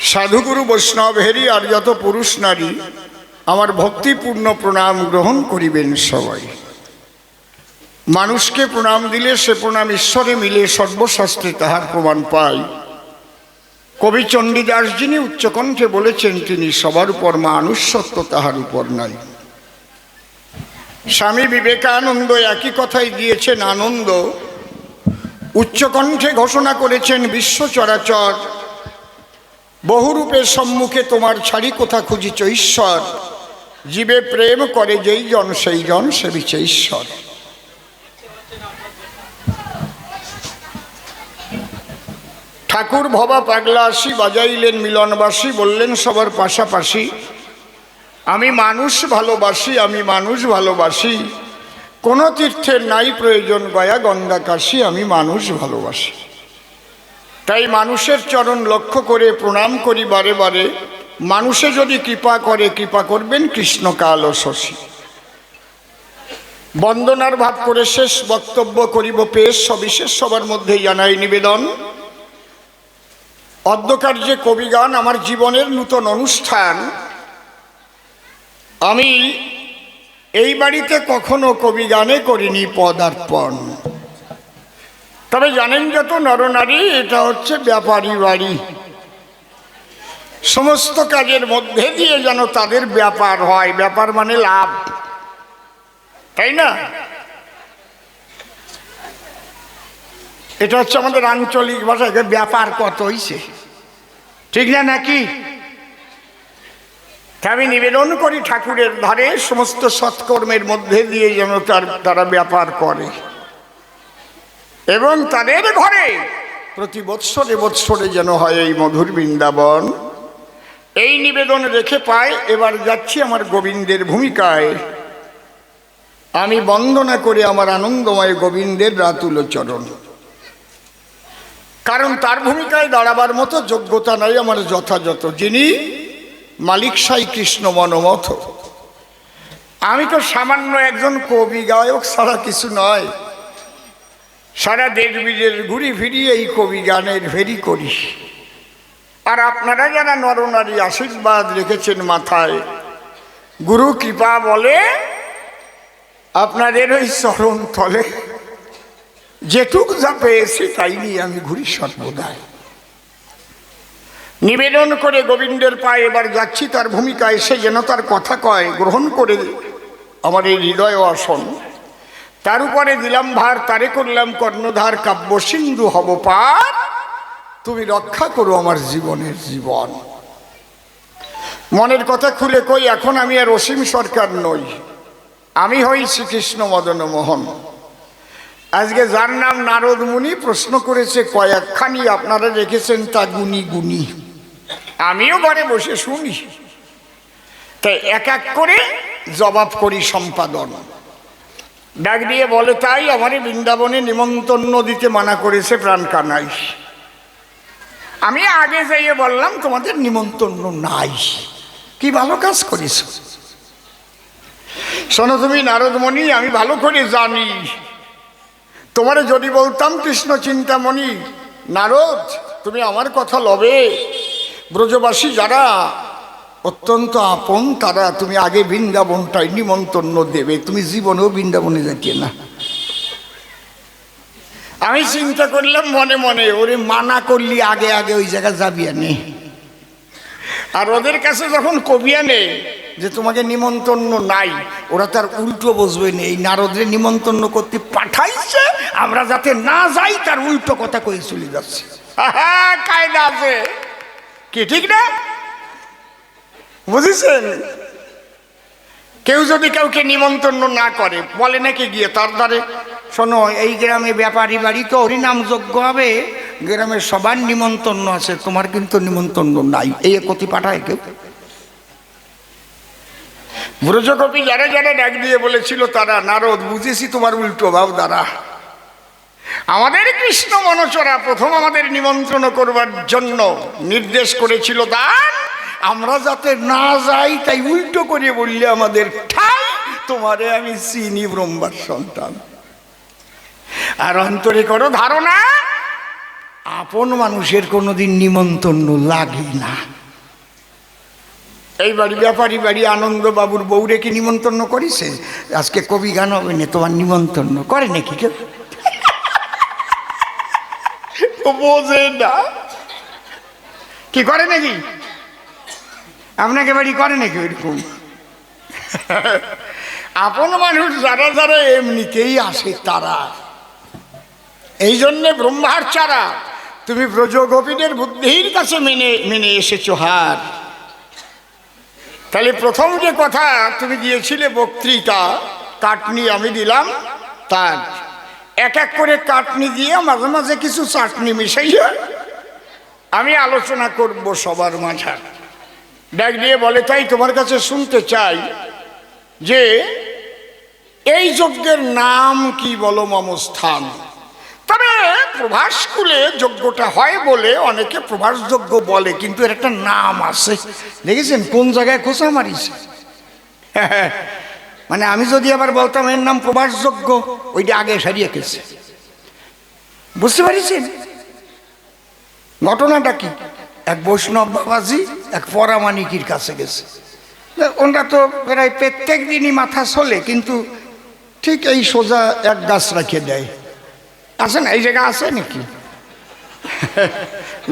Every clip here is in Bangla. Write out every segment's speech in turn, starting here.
সাধুগুরু বৈষ্ণবেরই আর যত পুরুষ নারী, আমার ভক্তিপূর্ণ প্রণাম গ্রহণ করিবেন সবাই। মানুষকে প্রণাম দিলে সে প্রণাম ঈশ্বরে মিলে সর্বশাস্ত্রে তাহার প্রমাণ পায় কবি চণ্ডীদাস যিনি উচ্চকণ্ঠে বলেছেন, তিনি সবার উপর মানুষ সত্য তাহার উপর নাই। স্বামী বিবেকানন্দ একই কথাই দিয়েছেন, আনন্দ। উচ্চকণ্ঠে ঘোষণা করেছেন, বিশ্ব চরাচর বহুরূপের সম্মুখে তোমার ছাড়ি কোথা খুঁজিছ, ঈশ্বর? জীবে প্রেম করে যেই জন, সেই জন সেবিছে ঈশ্বর। ঠাকুর ভবা পাগলা আসি, বাজাইলেন মিলনবাসী, বললেন সবার পাশাপাশি, আমি মানুষ ভালোবাসি, আমি মানুষ ভালোবাসি। কোনো তীর্থের নাই প্রয়োজন, গয়া গঙ্গা কাশি, আমি মানুষ ভালোবাসি। তাই মানুষের চরণ লক্ষ্য করে প্রণাম করি বারে বারে। মানুষে যদি কৃপা করে, কৃপা করবেন কৃষ্ণকাল ও শশী। বন্দনার ভাব করে শেষ বক্তব্য করিব পেশ, সবিশেষ সবার মধ্যেই জানাই নিবেদন। অদ্যকার যে কবিগান আমার জীবনের নূতন অনুষ্ঠান, আমি এই বাড়িতে কখনো কবি গানে করিনি পদার্পণ। তবে জানেন যত নরনারী এটা হচ্ছে ব্যাপারী বাড়ি। সমস্ত কাজের মধ্যে দিয়ে যেন তাদের ব্যাপার হয়, ব্যাপার মানে লাভ। তাই না? এটা হচ্ছে আমাদের আঞ্চলিক ভাষায় ব্যাপার কত হইছে। ঠিক না নাকি? আমি নিবেদন করি ঠাকুরের ধারে, সমস্ত সৎকর্মের মধ্যে দিয়ে যেন তার তারা ব্যাপার করে। এবং তাদের ঘরে প্রতি বৎসরে বৎসরে যেন হয় এই মধুর বৃন্দাবন। এই নিবেদন রেখে পায় এবার যাচ্ছি আমার গোবিন্দের ভূমিকায়। আমি বন্দনা করে আমার আনন্দময় গোবিন্দের রাতুল চরণ কারণ তার ভূমিকায় দাঁড়াবার মতো যোগ্যতা নাই আমার যথাযথ যিনি মালিক সাই কৃষ্ণ মনমথ। আমি তো সামান্য একজন কবি গায়ক ছাড়া কিছু নয়। সারা দেশ বিদেশ ঘুরি ফিরি এই কবি গানের ফেরি করি আর আপনারা যারা নরনারী আশীর্বাদ রেখেছেন মাথায়, গুরু কৃপা বলে আপনাদের ওই চরণ তলে যেটুক যা পেয়েছি তাই নিয়ে আমি ঘুরি সর্বদায় নিবেদন করে গোবিন্দের পায়ে এবার যাচ্ছি, তার ভূমিকা এসে যেন তার কথা কয়, গ্রহণ করে আমার এই হৃদয় আসন। তার উপরে দিলাম ভার, তারে করলাম কর্ণধার, কাব্য সিন্ধু হব পার। তুমি রক্ষা করো আমার জীবনের জীবন। মনের কথা খুলে কই, এখন আমি আর অসীম সরকার নই। আমি হই শ্রীকৃষ্ণ মদন মোহন। আজকে যার নাম নারদ মুনি প্রশ্ন করেছে, কয়েকখানি আপনারা রেখেছেন তা গুনি গুনি আমিও ঘরে বসে শুনি। তাই এক এক করে জবাব করি সম্পাদন। ডাক দিয়ে বলে, তাই আমারই বৃন্দাবনে নিমন্ত্রণ দিতে মানা করেছে প্রাণ কানাই। আমি আগে যাইয়ে বললাম, তোমাদের নিমন্ত্রণ নাই। কি ভালো কাজ করিস শোনো তুমি নারদমণি, আমি ভালো করে জানি। তোমারে যদি বলতাম, কৃষ্ণ চিন্তামণি, নারদ, তুমি আমার কথা লবে। ব্রজবাসী যারা অত্যন্ত আপন, তারা তুমি আগে বৃন্দাবনটাই নিমন্ত্রণ দেবে, তুমি জীবনেও বৃন্দাবনে যাইতে না। আমি চিন্তা করলাম, মনে মনে, ওরে মানা করলি, আগে আগে ওই জায়গায় যাবি আনে আর ওদের কাছে যখন কবি আনে যে তোমাকে নিমন্ত্রণ নাই, ওরা তার উল্টো বসবে না, এই নারদের নিমন্ত্রণ করতে পাঠাইছে, আমরা যাতে না যাই, তার উল্টো কথা কয়ে চলে যাচ্ছে। কায়দা আছে। কি, ঠিক না? বুঝেছেন? কেউ যদি কাউকে নিমন্ত্রণ না করে, বলে নাকি গিয়ে তার দ্বারে, শোনো, এই গ্রামে ব্যাপারী বাড়ি তো হরিনাম যোগ্য হবে, গ্রামের সবার নিমন্ত্রণ আছে, তোমার কিন্তু নিমন্ত্রণ নাই। এই কতি পাঠায় কেউ? ব্রজকপি যারা যারা ডাক দিয়ে বলেছিল তারা, নারদ, বুঝেছি তোমার উল্টো ভাব দ্বারা। আমাদের কৃষ্ণ মনোচরা প্রথম আমাদের নিমন্ত্রণ করবার জন্য নির্দেশ করেছিল দান আমরা যাতে না যাই, তাই উল্টো করে বললে আমাদের, ঠাই, তোমারে আমি চিনি ব্রহ্মার সন্তান। আর অন্তরে করো ধারণা, আপন মানুষের কোনোদিন নিমন্ত্রণ লাগে না। এই বাড়ি ব্যাপারী বাড়ি আনন্দ বাবুর বউরে কি নিমন্ত্রণ করিছে? আজকে কবি গান হবে না, তোমার নিমন্ত্রণ করে নাকি কেউ? বোঝে না। কি করে নাকি? আপনাকে বাড়ি করে নাকি ওইরকম? আপন মানুষ যারা যারা এমনিতেই আসে তারা। এই জন্যে ব্রহ্মার চারা, তুমি ব্রজ গোপীদের বুদ্ধির কাছে মেনে মেনে এসেছ হার। তাহলে প্রথম যে কথা, তুমি দিয়েছিলে বক্তৃতা, কাটনি আমি দিলাম, তার। এক এক করে কাটনি দিয়ে মাঝে মাঝে কিছু চাটনি মিশাইয়া আমি আলোচনা করব সবার মাঝার ডাক দিয়ে বলে, তাই তোমার কাছে শুনতে চাই যে এই যজ্ঞের নাম কি বলো মমস্থান? তবে প্রভাস স্কুলে যজ্ঞটা হয় বলে অনেকে প্রভাস যজ্ঞ বলে, কিন্তু এর একটা নাম আছে। দেখেছেন? কোন জায়গায় খোঁচা মারিছে? মানে আমি যদি আবার বলতাম এর নাম প্রভাস যজ্ঞ, ওইটা আগে সারিয়ে গেছে বুঝতে পারিছেন? ঘটনাটা কি? এক বৈষ্ণব বাবাজি, এক পরামানিকির কাছে গেছে। ওনরা তো প্রায় প্রত্যেক দিনই মাথা চলে কিন্তু ঠিক এই সোজা এক গাছ রেখে দেয়। আছে না? এই জায়গা আছে নাকি?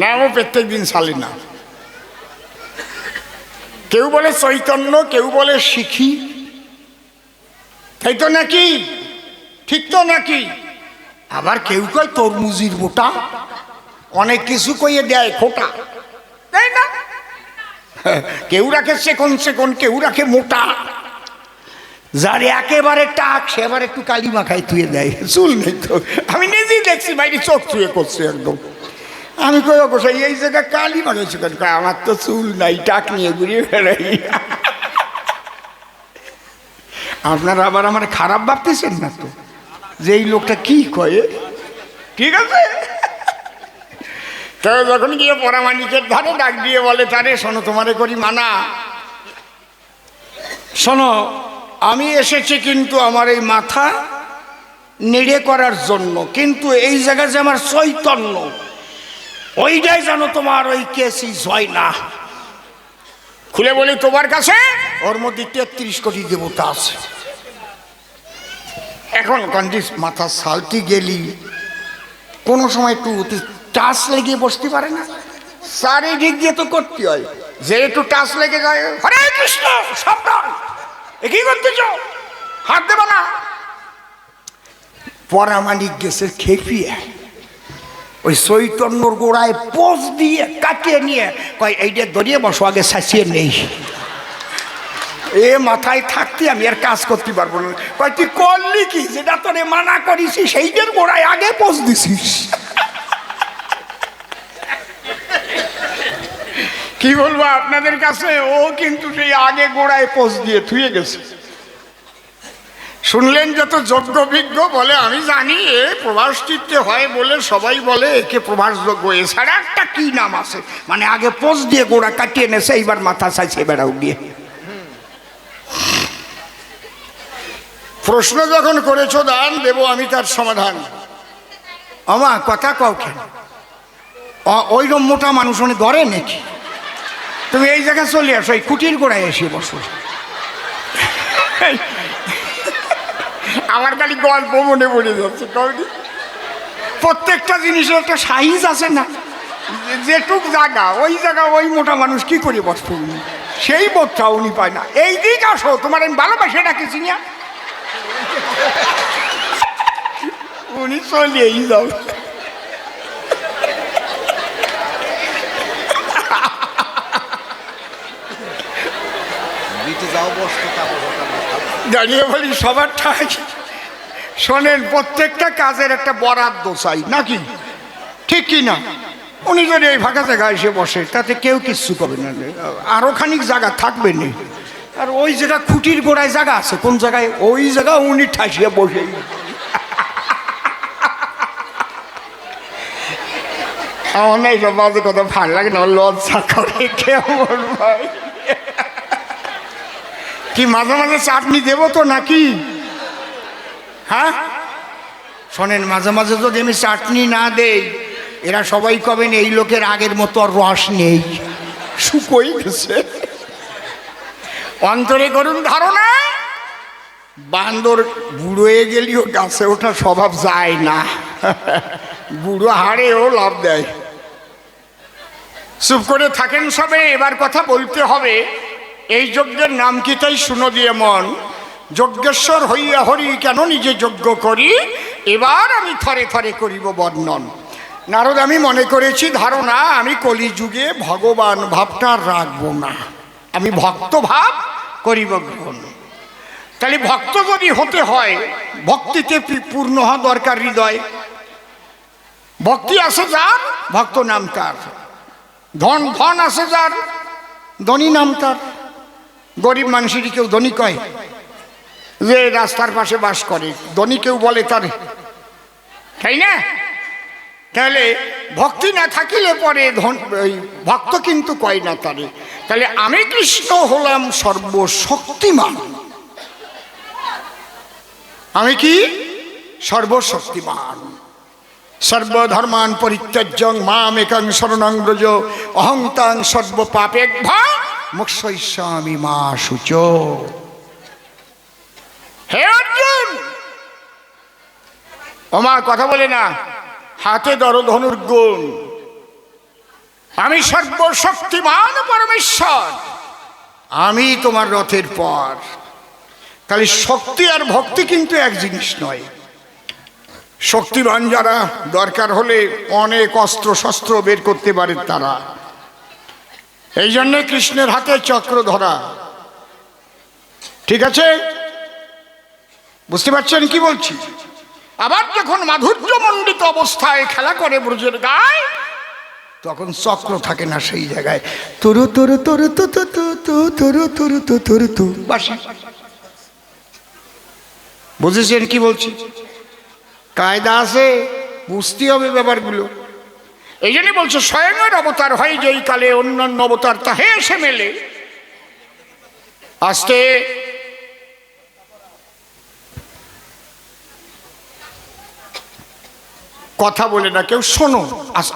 না, ও প্রত্যেক দিন চালি না। কেউ বলে চৈতন্য, কেউ বলে শিখি। তাই তো নাকি? ঠিক তো নাকি? আবার কেউ কয় তরমুজির বোটা। অনেক কিছু কইয়ে দেয় খোটা। তাই না? কেউ রাখে সেকন সেকন, কেউ রাখে মোটা। যার একেবারে টাক, সে আবার একটু কালি মাখায় থুয়ে দেয়। চুল নেই তো। আমি নিজেই দেখছি, বাইরে চোখ থুয়ে করছে একদম। আমি কই অবশ্যই এই জায়গায় কালি মাখাইছি আমার তো চুল নাই, টাক নিয়ে ঘুরিয়ে বেড়াই। আপনারা আবার আমার খারাপ ভাবতেছেন না তো? যে এই লোকটা কি কয়ে ঠিক আছে? তো যখন গিয়ে পরামানিকের ধারে ডাক দিয়ে বলে, তারে শোনো, তোমারে করি মানা। শোনো, আমি এসেছি কিন্তু আমার এই মাথা নেড়ে করার জন্য, কিন্তু এই জায়গায় যে আমার চৈতন্য, ওইটাই যেন তোমার ওই কেসি হয় না। খুলে বলি, তোমার কাছে ওর মধ্যে তেত্রিশ কোটি দেবতা আছে। এখন কন্ডিস মাথা সালটি গেলি, কোনো সময় একটু টাচ লেগে বসতে পারে না। চারিদিক দিয়ে তো করতে হয়। যে একটু টাচ লেগে যায় হরে কৃষ্ণ সাবধান। কি করতেছ? হাত দেবে না। পরামানিক গেছে খেপিয়ে ওই চৈতন্যর গোড়ায় পোষ দিয়ে কাটিয়ে নিয়ে কয় এইটা ধরিয়ে বসো আগে সাঁচিয়ে নেই। এ মাথায় থাকতে আমি আর কাজ করতে পারব না। কয় তুই করলি কি? যেটা তোরে মানা করিস সেইটার গোড়ায় আগে পোষ দিছিস। কি বলব আপনাদের কাছে? ও কিন্তু সেই আগে গোড়ায় পোষ দিয়ে থুয়ে গেছে। শুনলেন যত যোগ্য বিজ্ঞ বলে, আমি জানি এ প্রভাস চিত্তে হয় বলে সবাই বলে, একে প্রভাস যোগ্য এছাড়া একটা কি নাম আছে? মানে আগে পোষ দিয়ে গোড়া কাটিয়ে নেছে, এইবার মাথা চাইছে বেড়াও গিয়ে প্রশ্ন যখন করেছ, দান দেব আমি তার সমাধান। আমা কথা কাউকে ওইরকম মোটা মানুষ উনি ধরে নাকি? তুমি এই জায়গায় চলে আসো এই কুটির গোড়ায় এসে বসো। আমার খালি গল্প মনে পড়ে যাচ্ছে কবি প্রত্যেকটা জিনিসের একটা সাইজ আছে না। যেটুক জায়গা ওই জায়গা ওই মোটা মানুষ কি করে বসত উনি? সেই বোধটা উনি পায় না। এই দিক আসো তোমার আমি ভালোবাসে ডাকেছি না। উনি চলেই যাও দিতে দাঁড়িয়ে বলি, সবার ঠাই। শোনেন, প্রত্যেকটা কাজের একটা বরাদ্দ চাই, নাকি? ঠিক কি না। উনি যদি এই ফাঁকা জায়গায় এসে বসে, তাতে কেউ কিচ্ছু করবে না। আরও খানিক জায়গা থাকবে না। আর ওই জায়গা খুঁটির গোড়ায় জায়গা আছে, কোন জায়গায়? ওই জায়গা উনি ঠাসিয়ে বসে। আমার না এইসব বাজে কথা ভালো লাগে না, লজ্জা করে, কেমন ভাই? কি মাঝে মাঝে চাটনি দেবো তো নাকি? হ্যাঁ? শোনেন, মাঝে মাঝে যদি আমি চাটনি না দেই, এরা সবাই কবেন এই লোকের আগের মতো আর রস নেই। শুকোই গেছে। অন্তরে করুন ধারণা, বান্দর বুড়ো হয়ে গেলেও গাছে ওঠা স্বভাব যায় না। বুড়ো হাড়েও লাভ দেয়। চুপ করে থাকেন সবে, এবার কথা বলতে হবে। এই যজ্ঞের নাম কি তাই শুনো দিয়ে মন? যজ্ঞেশ্বর হইয়া হরি কেন নিজে যজ্ঞ করি? এবার আমি থরে থরে করিব বর্ণন। নারদ, আমি মনে করেছি, ধারণা, আমি কলিযুগে ভগবান ভাবটা রাখব না। আমি ভক্ত ভাব করিব গ্রহণ তাহলে ভক্ত যদি হতে হয়, ভক্তিতে পূর্ণ হওয়া দরকার হৃদয়। ভক্তি আছে যার, ভক্ত নাম তার। ধন ধন আছে যার, ধনী নাম তার। গরিব মানুষেরই কেউ ধনী কয়? যে রাস্তার পাশে বাস করে। ধনী কেউ বলে তার। তাই না? তাহলে ভক্তি না থাকিলে পরে ধন ভক্ত কিন্তু কয় না তারে। তাহলে আমি কৃষ্ণ হলাম সর্বশক্তিমান। আমি কি? সর্বশক্তিমান। সর্বধর্মান পরিত্যাজ্যং মাম একাং শরণং ব্রজ অহংতাং সর্ব পাপেক ভা মোক্ষইস্বামী মা সূচ। হে অর্জুন! ওমা, কথা বলে না। হাতে ধরো ধনুর গুণ। আমি সর্বশক্তিমান পরমেশ্বর। আমি তোমার রথের পর। তাহলে শক্তি আর ভক্তি কিন্তু এক জিনিস নয়। শক্তিবান যারা দরকার হলে অনেক অস্ত্র শস্ত্র বের করতে পারে তারা। এই জন্যে কৃষ্ণের হাতে চক্র ধরা। ঠিক আছে? বুঝতে পারছেন কি বলছি? আবার যখন মাধুর্য মাধুর্যমণ্ডিত অবস্থায় খেলা করে ব্রজের গায়ে, তখন চক্র থাকে না সেই জায়গায়। তরু তরু তরু, তু তু তু তু, তরু তরু, তু তরু, তু, বাসি। বুঝেছেন কি বলছি? কায়দা আছে বুঝতে হবে ব্যাপারগুলো। এই জন্যই বলছো স্বয়ংয়ের অবতার হয় যেই কালে অন্যান্য অবতার তাহে এসে মেলে। আস্তে। কথা বলে না, কেউ শোনো।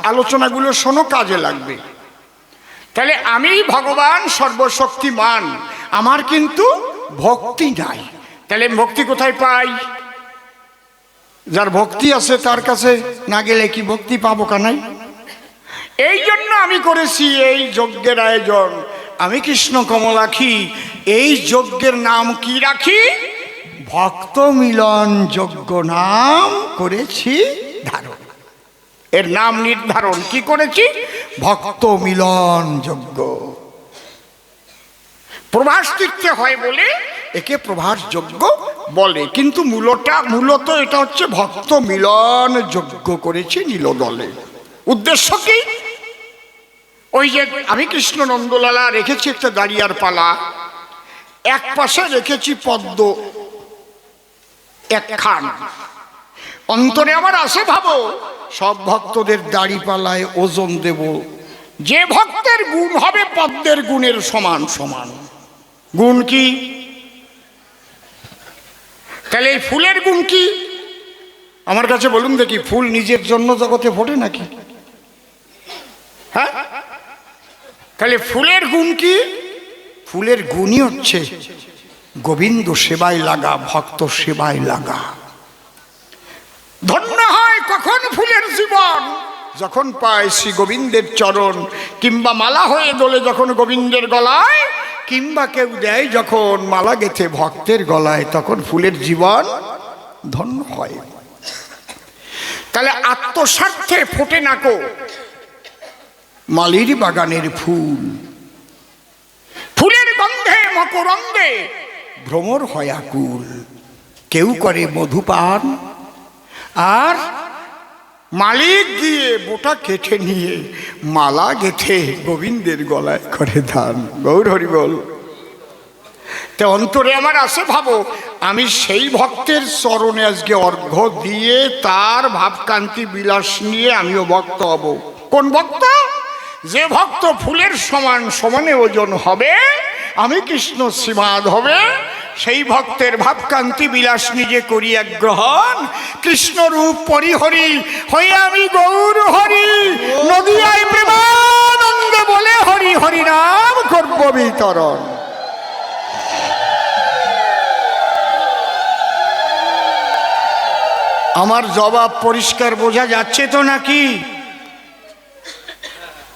আলোচনাগুলো শোনো, কাজে লাগবে। তাহলে আমি ভগবান সর্বশক্তিমান, আমার কিন্তু ভক্তি নাই। তাহলে ভক্তি কোথায় পাই? যার ভক্তি আছে তার কাছে না গেলে কি ভক্তি পাবো কানাই? এই জন্য আমি করেছি এই যজ্ঞের আয়োজন। আমি কৃষ্ণ কমলাখি এই যজ্ঞের নাম কি রাখি? ভক্ত মিলন যজ্ঞ নাম করেছি ধারণ। এর নাম নির্ধারণ কি করেছি? ভক্ত মিলন যজ্ঞ। প্রভাস তীর্থে হয় বলে একে প্রভাস যজ্ঞ বলে। কিন্তু মূলটা, মূলত এটা হচ্ছে ভক্ত মিলন যজ্ঞ করেছি নীলদলে। উদ্দেশ্য কি? ওই যে আমি কৃষ্ণ নন্দলালা রেখেছি একটা দাঁড়িয়ার পালা। এক পাশে রেখেছি পদ্ম, এক খান। অন্তরে আমার আছে ভাবো, সব ভক্তদের দাড়ি পালায় ওজন দেব। যে ভক্তের গুণ হবে পদ্মের গুণের সমান সমান। গুণ কি? তাহলে এই ফুলের গুণ কি? আমার কাছে বলুন দেখি, ফুল নিজের জন্য জগতে ফোটে নাকি হ্যাঁ তাহলে ফুলের গুণ কি? ফুলের গুণই হচ্ছে গোবিন্দ সেবায় লাগা ভক্ত সেবায় লাগা। ধন্য হয় কখন ফুলের জীবন? যখন পায় শ্রী গোবিন্দের চরণ কিংবা মালা হয়ে দোলে যখন গোবিন্দের গলায় কিংবা কেউ দেয় যখন মালা গেথে ভক্তের গলায় তখন ফুলের জীবন ধন্য হয়। তাহলে আত্মস্বার্থে ফোটে নাকো মালির বাগানের ফুল। ফুলের গন্ধে মকরন্দে ভ্রমর হয় আকুল। কেউ করে মধুপান আর মালিক গিয়ে বোটা কেটে নিয়ে মালা গেথে গোবিন্দের গলায় করে ধান গৌর হরি বল তে অন্তরে আমার আছে ভাবো, আমি সেই ভক্তের চরণে আজকে অর্ঘ্য দিয়ে তার ভাবকান্তি বিলাস নিয়ে আমিও ভক্ত হব। কোন ভক্ত? যে ভক্ত ফুলের সমান সমানে ওজন হবে, আমি কৃষ্ণ শ্রীমাদ হবে, সেই ভক্তের ভাবকান্তি বিলাস নিজে করিয়া গ্রহণ কৃষ্ণ রূপ পরিহরি হই আমি গৌর হরি, নদিয়ায় প্রেমানন্দ বলে হরি হরি নাম করব বিতরণ। আমার জবাব পরিষ্কার বোঝা যাচ্ছে তো নাকি?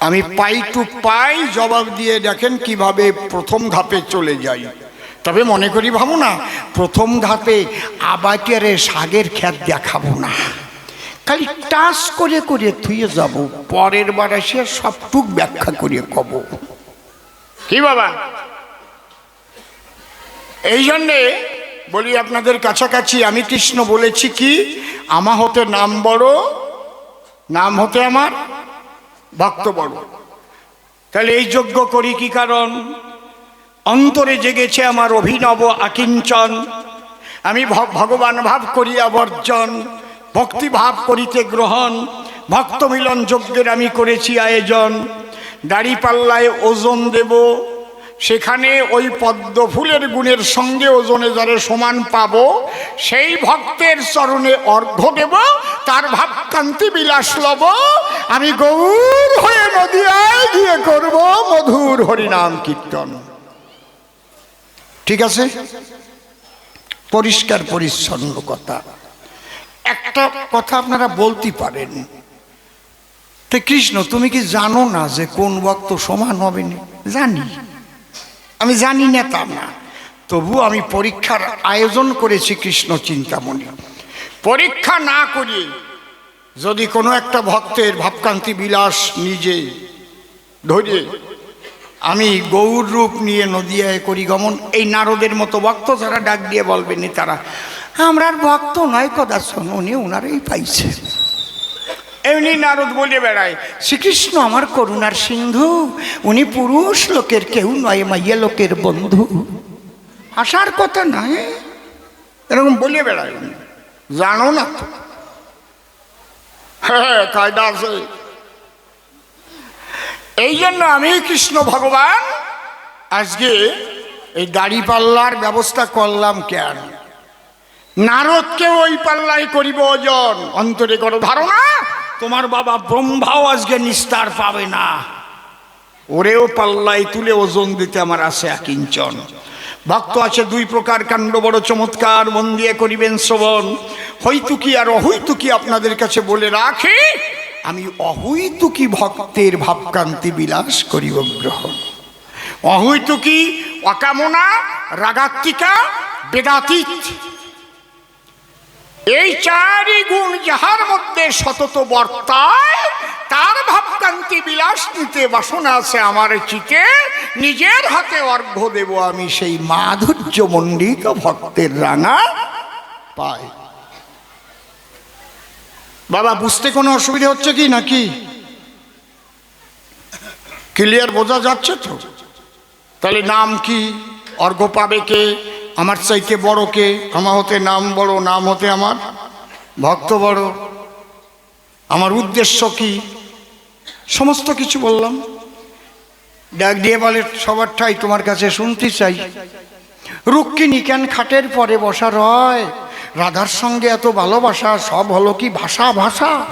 আমি পাই টু পাই জবাব দিয়ে দেখেন কীভাবে প্রথম ধাপে চলে যাই। তবে মনে করি ভাবো না প্রথম ধাপে আবাকেরে শাগের খ্যাত দেখাবো না। খালি টাস করে করে থুয়ে যাব পরের বার এসে সবটুক ব্যাখ্যা করে কব। কি বাবা? এই জন্যে বলি আপনাদের কাছাকাছি আমি কৃষ্ণ বলেছি কি আমা হতে নাম বড় নাম হতে আমার ভক্ত বড়। তাহলে এই যজ্ঞ করি কি কারণ? অন্তরে জেগেছে আমার অভিনব আকিঞ্চন। আমি ভগবান ভাব করিয়া বর্জন, ভক্তি ভাব করিতে গ্রহণ ভক্ত মিলন যজ্ঞের আমি করেছি আয়োজন। দাড়ি পাল্লায় ওজন দেব সেখানে ওই পদ্ম ফুলের গুণের সঙ্গে ওজনে যারে সমান পাবো, সেই ভক্তের চরণে অর্ঘ্য দেব, তার ভাবকান্তি বিলাস লব, আমি গৌর হয়ে নদিয়ায় গিয়ে করব মধুর হরিনাম কীর্তন। ঠিক আছে? পরিষ্কার, পরিচ্ছন্ন কথা। একটা কথা আপনারা বলতে পারেন। তো কৃষ্ণ, তুমি কি জানো না যে কোন ভক্ত সমান হবে না জানি। আমি জানি না তা না। তবু আমি পরীক্ষার আয়োজন করেছি কৃষ্ণ চিন্তামণি। পরীক্ষা না করিয়ে যদি কোনো একটা ভক্তের ভাবকান্তি বিলাস নিজে ধরে, আমি গৌর রূপ নিয়ে নদিয়ায় করি গমন এই নারদের মতো ভক্ত যারা ডাক দিয়ে বলবেনি তারা, আমরার ভক্ত নয় শোন উনি ওনারই পাইছে এমনি নারদ বলে বেড়ায়, শ্রীকৃষ্ণ আমার করুণার সিন্ধু, উনি পুরুষ লোকের কেউ নয়, মাইয়া লোকের বন্ধু। আসার কথা নয়, এরকম বলে বেড়ায় উনি। জানো না তো। হ্যাঁ কায়দা আছে। এই জন্য আমি কৃষ্ণ ভগবান, আজকে এই দাড়ি পাল্লার ব্যবস্থা করলাম কেন? নারদকে ওই পাল্লাই করিব ওজন। অন্তরে করো ধারণা? তোমার বাবা ব্রহ্মাও আজকে নিস্তার পাবে না। ওরেও পাল্লাই তুলে ওজন দিতে আমার আছে আকিঞ্চন ভক্ত আছে দুই প্রকার কাণ্ড, বড় চমৎকার, মন দিয়ে করিবেন শ্রবণ। হইতুকি আর অহৈতুকি আপনাদের কাছে বলে রাখি? আমি অহৈতুকি ভক্তের ভাবকান্তি বিলাস করিব গ্রহণ অহৈতুকি অকামনা, রাগাত্মিকা, বেদাতীত? এই চারি গুণ যাহার মধ্যে সতত বর্তায়, তার ভাবকান্তি বিলাস নিতে বাসনা আছে আমার চিতে, নিজের হাতে অর্ঘ্য দেব আমি সেই মাধুর্য মণ্ডিত ভক্তের রাঙা পাই বাবা, বুঝতে কোনো অসুবিধা হচ্ছে কি নাকি? ক্লিয়ার বোঝা যাচ্ছে তো? তাহলে নাম কি? অর্ঘ্য পাবে কে? আমার চাইতে বড় কে? আমার হতে নাম বড় নাম হতে আমার ভক্ত বড়। আমার উদ্দেশ্য কি? সমস্ত কিছু বললাম। ডাক দিয়ে বলে সবার ঠাই তোমার কাছে শুনতে চাই। রুক্মিণী কেন খাটের পরে বসা রয়? রাধার সঙ্গে এত ভালোবাসা, সব হলো কি ভাষা ভাষা?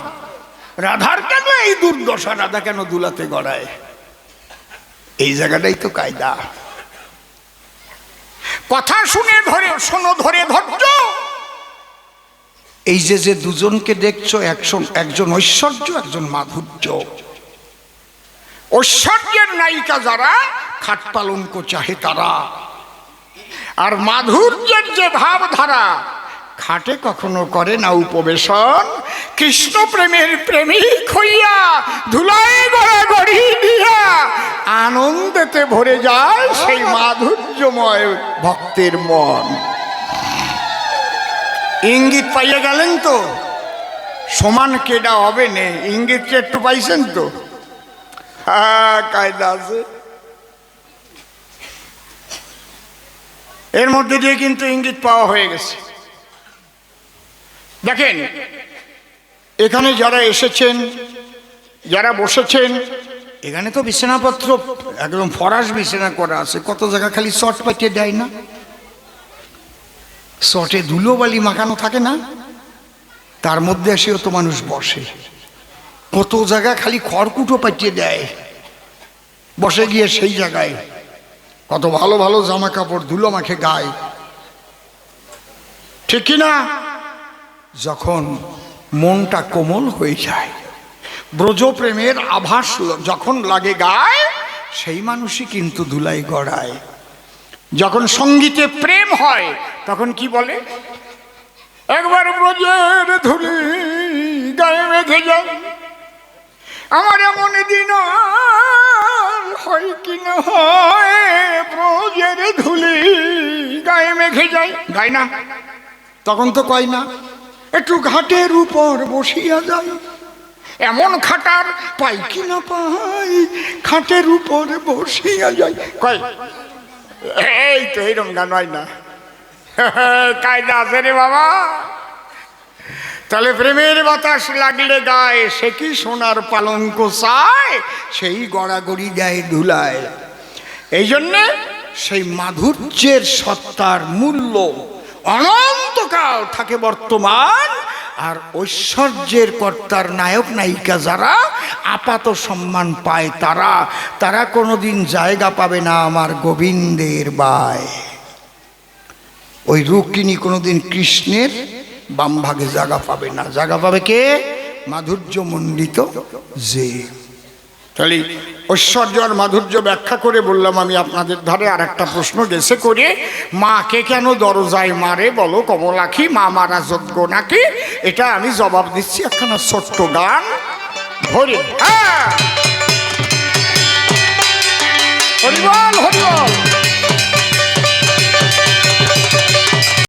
রাধার কেন এই দুর্দশা? রাধা কেন দুলাতে গড়ায়? এই জায়গাটাই তো কায়দা। কথা শুনে ধরে শোনো ধরে ধৈর্য। এই যে যে দুজনকে দেখছ একজন একজন ঐশ্বর্য একজন মাধুর্য। ঐশ্বর্যের নায়িকা যারা খাট পালঙ্ক চাহে তারা। আর মাধুর্যের যে ভাবধারা খাটে কখনো করে না উপবেশন। কৃষ্ণ প্রেমের প্রেমিক হইয়া ধুলায় গড়াগড়ি দিয়া আনন্দেতে ভরে যায় সেই মাধুর্যময় ভক্তের মন। ইঙ্গিত পাইয়ে গেলেন তো? সমান কেডা হবে নে? ইঙ্গিতটা একটু পাইছেন তো? কায়দা আছে। এর মধ্যে দিয়ে কিন্তু ইঙ্গিত পাওয়া হয়ে গেছে। দেখেন, এখানে যারা এসেছেন, যারা বসেছেন এখানে তো বিছানাপত্র, একদম ফরাস বিছানা করা আছে। কত জায়গা খালি শর্ট পাঠিয়ে দেয় না? চটে ধুলোবালি মাখানো থাকে না? তার মধ্যে এসেও তো মানুষ বসে। কত জায়গা খালি খড়কুটো পাঠিয়ে দেয়। বসে গিয়ে সেই জায়গায় কত ভালো ভালো জামা কাপড় ধুলো মাখে গায়ে। ঠিক না? যখন মনটা কোমল হয়ে যায় ব্রজপ্রেমের আভাস যখন লাগে গায়, সেই মানুষই কিন্তু ধুলাই গড়ায়। যখন সঙ্গীতে প্রেম হয়, তখন কি বলে? একবার ব্রজের ধুলি গায়ে মেঘে যায় আমার এমন দিন হয় কি না হয়? ব্রজের ধুলি গায়ে মেঘে যায় গায় না। তখন তো কয় না, একটু ঘাটের উপর বসিয়া যায় এমন খাটার পাই কি না পাই? খাটের উপরে বসিয়া যায় কয়, এই তো এইরকম গান হয় না। কায়দা আছে রে বাবা। তাহলে প্রেমের বাতাস লাগলে গায়ে সে কি সোনার পালঙ্ক চায়? সেই গড়াগড়ি গায়ে ধুলায় এই জন্যে সেই মাধুর্যের সত্তার মূল্য অনন্তকাল থাকে বর্তমান। আর ঐশ্বর্যের কর্তার নায়ক, নায়িকা যারা আপাত সম্মান পায় তারা তারা কোনোদিন জায়গা পাবে না আমার গোবিন্দের বায়। ওই রুক্মিণী কোনোদিন কৃষ্ণের বাম ভাগে জায়গা পাবে না। জায়গা পাবে কে? মাধুর্য মণ্ডিত যে। তাহলে ঐশ্বর্য আর মাধুর্য ব্যাখ্যা করে বললাম আমি আপনাদের ধারে আর একটা প্রশ্ন গেছে করে, মাকে কেন দরজায় মারে বলো কমলাখি মা মারা যোগ্য নাকি? এটা আমি জবাব দিচ্ছি একখানা ছোট্ট গান। ধরে। হ্যাঁ। হরিবল হরিবল।